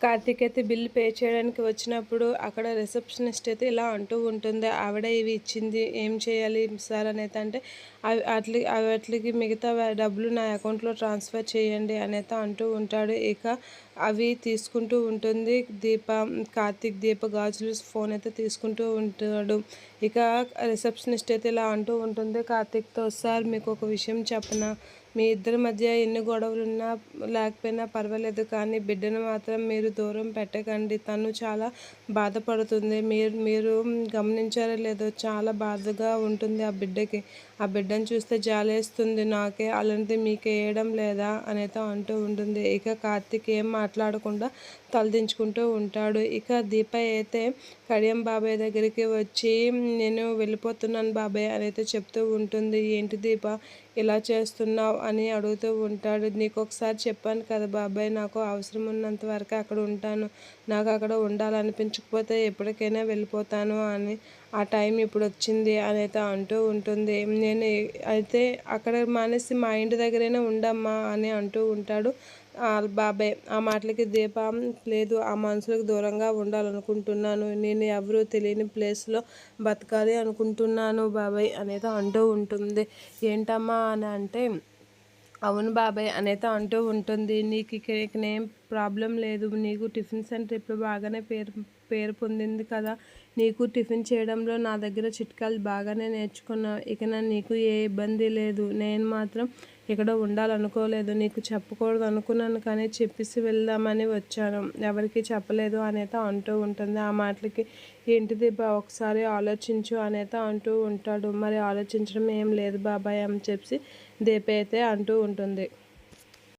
కార్తీక్ అయితే bill pay చేయడానికి వచ్చినప్పుడు అక్కడ రిసెప్షనిస్ట్ అయితే ఇలా అంటూ ఉంటుంది ఆవిడ ఇవి ఇచ్చింది ఏం చేయాలి సార్? అనేది అంటే అవి అట్లి వాటికి మిగతా డబ్బులు నా అకౌంట్లో ట్రాన్స్ఫర్ చేయండి అనేది అంటూ ఉంటాడు. ఇక అవి తీసుకుంటూ ఉంటుంది. దీప కార్తీక్ దీప గాజులు ఫోన్ అయితే తీసుకుంటూ ఉంటాడు. ఇక రిసెప్షనిస్ట్ అయితే ఇలా అంటూ ఉంటుంది కార్తీక్తో సార్ మీకు ఒక విషయం చెప్పనా? మీ ఇద్దరి మధ్య ఎన్ని గొడవలు ఉన్నా లేకపోయినా పర్వాలేదు కానీ బిడ్డను మాత్రం మీరు దూరం పెట్టకండి. తను చాలా బాధపడుతుంది. మీరు మీరు గమనించారో లేదో చాలా బాధగా ఉంటుంది ఆ బిడ్డకి. ఆ బిడ్డను చూస్తే జాలేస్తుంది. నాకే అలాంటిది మీకు వేయడం లేదా? అనేది అంటూ ఉంటుంది. ఇక కార్తీక్ ఏం మాట్లాడకుండా తలదించుకుంటూ ఉంటాడు. ఇక దీప అయితే కడియం బాబాయ్ దగ్గరికి వచ్చి నేను వెళ్ళిపోతున్నాను బాబాయ్ అని అయితే చెప్తూ ఉంటుంది. ఏంటి దీప? ఇలా చేస్తున్నావు అని అడుగుతూ ఉంటాడు. నీకు ఒకసారి చెప్పాను కదా బాబాయ్ నాకు అవసరం ఉన్నంత వరకు అక్కడ ఉంటాను. నాకు అక్కడ ఉండాలనిపించకపోతే ఎప్పటికైనా వెళ్ళిపోతాను అని ఆ టైం ఇప్పుడు వచ్చింది అని అయితే అంటూ ఉంటుంది. నేను అయితే అక్కడ మానేసి మా ఇంటి దగ్గరైనా ఉండమ్మా అని అంటూ ఉంటాడు బాబాయ్. ఆ మాటలకి దీపం లేదు. ఆ మనుషులకు దూరంగా ఉండాలనుకుంటున్నాను. నేను ఎవరు తెలియని ప్లేస్లో బతకాలి అనుకుంటున్నాను బాబాయ్ అనేది అంటూ ఉంటుంది. ఏంటమ్మా అని అంటే అవును బాబాయ్ అనేత అంటూ ఉంటుంది. నీకు ఇక నేమ్ ప్రాబ్లం లేదు. నీకు టిఫిన్ సెంటర్ ఇప్పుడు బాగానే పేరు పేరు పొందింది కదా. నీకు టిఫిన్ చేయడంలో నా దగ్గర చిట్కాలు బాగానే నేర్చుకున్నావు ఇక నీకు ఏ ఇబ్బంది లేదు. నేను మాత్రం ఇక్కడ ఉండాలనుకోలేదు. నీకు చెప్పకూడదు అనుకున్నాను కానీ చెప్పేసి వెళ్దామని వచ్చాను. ఎవరికి చెప్పలేదు అనేత అంటూ ఉంటుంది. ఆ మాటలకి ఏంటిది బా ఒకసారి ఆలోచించు అనేత అంటూ ఉంటాడు. మరి ఆలోచించడం ఏం లేదు బాబాయ్ అని చెప్పి దీప అయితే అంటూ ఉంటుంది.